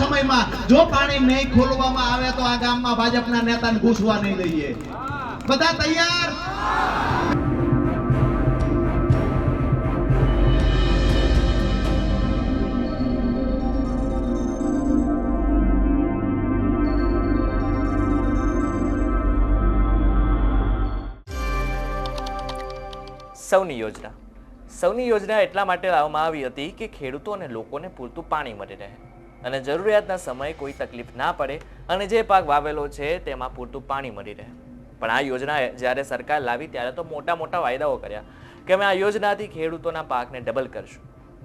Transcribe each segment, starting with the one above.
સમયમાં જો પાણી નહીં ખોલવામાં આવે તો આ ગામમાં ભાજપના નેતાને ઘૂસવા નહીં દઈએ. બધા તૈયાર? સૌની યોજના. સૌની યોજના એટલા માટે લાવવામાં આવી હતી કે ખેડૂતો અને લોકોને પૂરતું પાણી મળી રહે. અને જરૂરિયાતના સમયે કોઈ તકલીફ ના પડે અને જે પાક વાવેલો છે તેમાં પૂરતું પાણી મળી રહે. પણ આ યોજના જ્યારે સરકાર લાવી ત્યારે તો મોટા મોટા વાયદાઓ કર્યા કે અમે આ યોજનાથી ખેડૂતોના પાકને ડબલ કરશું.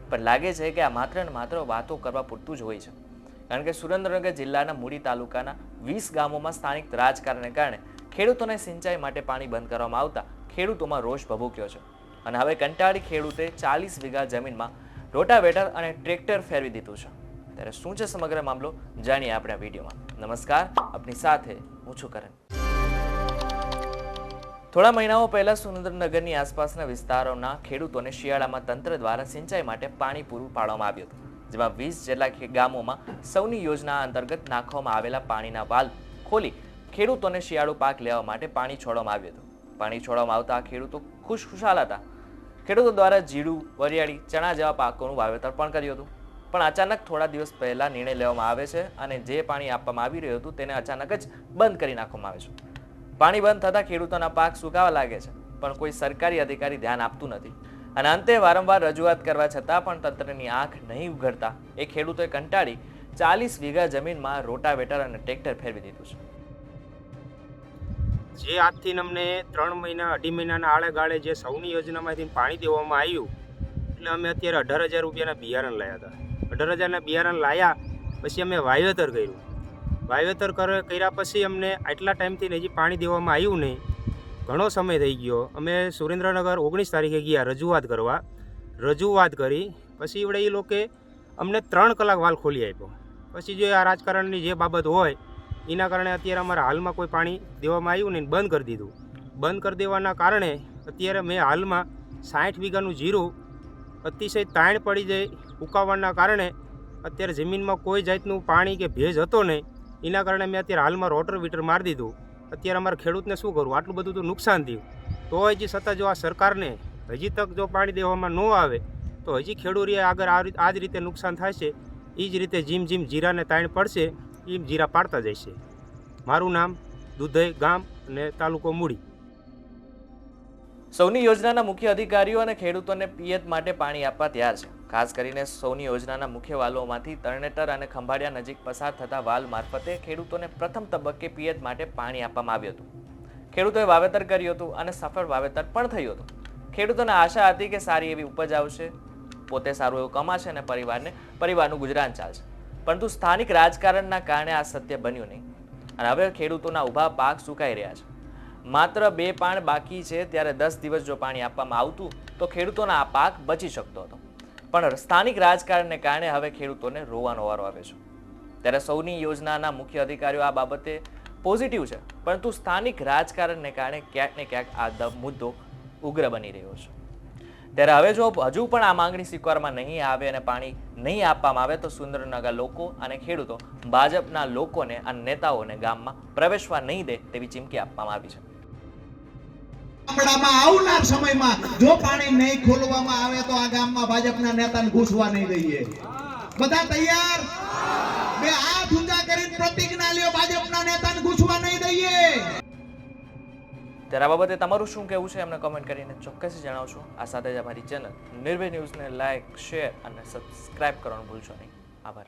પણ લાગે છે કે આ માત્ર ને માત્ર વાતો કરવા પૂરતું જ હોય છે. કારણ કે સુરેન્દ્રનગર જિલ્લાના મૂડી તાલુકાના વીસ ગામોમાં સ્થાનિક રાજકારણને કારણે ખેડૂતોને સિંચાઈ માટે પાણી બંધ કરવામાં આવતા ખેડૂતોમાં રોષ ભભૂક્યો છે. અને હવે કંટાળી ખેડૂતે ચાલીસ વીઘા જમીનમાં રોટાવેટર અને ટ્રેક્ટર ફેરવી દીધું છે. ત્યારે શું છે સમગ્ર મામલો જાણીએ આપણે આ વિડીયોમાં. નમસ્કાર, આપની સાથે હું છું કરણ. થોડા મહિનાઓ પહેલા સુરેન્દ્રનગરની આસપાસના વિસ્તારોના ખેડૂતોને શિયાળામાં તંત્ર દ્વારા સિંચાઈ માટે પાણી પૂરું પાડવામાં આવ્યું હતું, જેમાં વીસ જેટલા ગામોમાં સૌની યોજના અંતર્ગત નાખવામાં આવેલા પાણીના વાલ્વ ખોલી ખેડૂતોને શિયાળુ પાક લેવા માટે પાણી છોડવામાં આવ્યું હતું. પાણી છોડવામાં આવતા ખેડૂતો ખુશખુશાલ હતા. ખેડૂતો દ્વારા જીરું, વરિયાળી, ચણા જેવા પાકોનું વાવેતર પણ કર્યું હતું. પણ અચાનક થોડા દિવસ પહેલા નિર્ણય લેવામાં આવે છે અને જે પાણી આપવામાં આવી રહ્યું હતું તેને અચાનક જ બંધ કરી નાખવામાં આવે છે. પાણી બંધ થતાં ખેડૂતોના પાક સુકાવા લાગે છે, પણ કોઈ સરકારી અધિકારી ધ્યાન આપતું નથી. અને અંતે વારંવાર રજૂઆત કરવા છતાં પણ તંત્રની આંખ નહીં ઉઘડતા એ ખેડૂતોએ કંટાળી ચાલીસ વીઘા જમીનમાં રોટાવેટર અને ટ્રેક્ટર ફેરવી દીધું છે. જે આજથી અમને ત્રણ મહિના, અઢી મહિનાના આળે ગાળે જે સૌની યોજનામાંથી પાણી દેવામાં આવ્યું, એટલે અમે અત્યારે અઢાર હજાર રૂપિયાના બિયારણ લાયા હતા. અઢાર હજારના બિયારણ લાયા પછી અમે વાવેતર કર્યું. વાવેતર કર- કર્યા પછી અમને આટલા ટાઈમથી હજી પાણી દેવામાં આવ્યું નહીં. ઘણો સમય થઈ ગયો. અમે સુરેન્દ્રનગર ઓગણીસ તારીખે ગયા રજૂઆત કરવા. રજૂઆત કરી. પછી એવડે એ લોકોએ અમને ત્રણ કલાક વાલ ખોલી આપ્યો. પછી જો આ રાજકારણની જે બાબત હોય, એના કારણે અત્યારે અમારા હાલમાં કોઈ પાણી દેવામાં આવ્યું નહીં બંધ કરી દીધું. બંધ કરી દેવાના કારણે અત્યારે મેં હાલમાં સાઠ વીઘાનું જીરું અતિશય તાણ પડી જાય ઉકાવવાના કારણે અત્યારે જમીનમાં કોઈ જાતનું પાણી કે ભેજ હતો નહીં. એના કારણે મેં અત્યારે હાલમાં રોટર વીટર મારી દીધું. અત્યારે અમારા ખેડૂતને શું કરવું આટલું બધું તો નુકસાન થયું. તો હજી છતાં જો આ સરકારને હજી તક જો પાણી દેવામાં ન આવે, તો હજી ખેડૂરીએ આગળ આ આ જ રીતે નુકસાન થશે. એ જ રીતે જીમ જીમ જીરાને તાણ પડશે, એમ જીરા પાડતા જશે. મારું નામ દુધઈ ગામ અને તાલુકો મૂડી. સૌની યોજનાના મુખ્ય અધિકારીઓ અને ખેડૂતોને પિયત માટે પાણી આપવા તૈયાર છે. ખાસ કરીને સૌની યોજનાના મુખ્ય વાલોમાંથી તરણેતર અને ખંભાળિયા નજીક પસાર થતા વાલ મારફતે ખેડૂતોને પ્રથમ તબક્કે પિયત માટે પાણી આપવામાં આવ્યું હતું. ખેડૂતોએ વાવેતર કર્યું હતું અને સફળ વાવેતર પણ થયું હતું. ખેડૂતોને આશા હતી કે સારી એવી ઉપજ આવશે. પોતે સારું એવું કમાશે અને પરિવારને, પરિવારનું ગુજરાન ચાલશે. પરંતુ સ્થાનિક રાજકારણના કારણે આ સત્ય બન્યું નહીં. અને હવે ખેડૂતોના ઊભા પાક સુકાઈ રહ્યા છે. માત્ર બે પાણ બાકી છે, ત્યારે દસ દિવસ જો પાણી આપવામાં આવતું, તો ખેડૂતોના આ પાક બચી શકતો હતો. પણ સ્થાનિક રાજકારણને કારણે હવે ખેડૂતોને રોવાનો વારો આવે છે. ત્યારે સૌની યોજનાના મુખ્ય અધિકારીઓ આ બાબતે પોઝિટિવ છે, પરંતુ સ્થાનિક રાજકારણને કારણે ક્યાંક ને ક્યાંક આ મુદ્દો ઉગ્ર બની રહ્યો છે. ત્યારે હવે જો હજુ પણ આ માંગણી સ્વીકારવામાં નહીં આવે અને પાણી નહીં આપવામાં આવે, તો સુંદરનગર લોકો અને ખેડૂતો ભાજપના લોકોને અને નેતાઓને ગામમાં પ્રવેશવા નહીં દે તેવી ચીમકી આપવામાં આવી છે. ગામડામાં આવનાર નહીં ખોલવામાં આ ગામમાં કરીને પ્રતિજ્ઞા લ્યો, ભાજપના નેતાને ઘૂસવા નહીં દઈએ. ત્યારે બાબતે તમારું શું કહેવું છે? એમને કમેન્ટ કરીને ચોક્કસ જણાવશો. આ સાથે જ અમારી ચેનલ નિર્ભય ન્યૂઝને લાઇક શેર અને સબસ્ક્રાઇબ કરવાનું ભૂલશો નહીં. આભાર.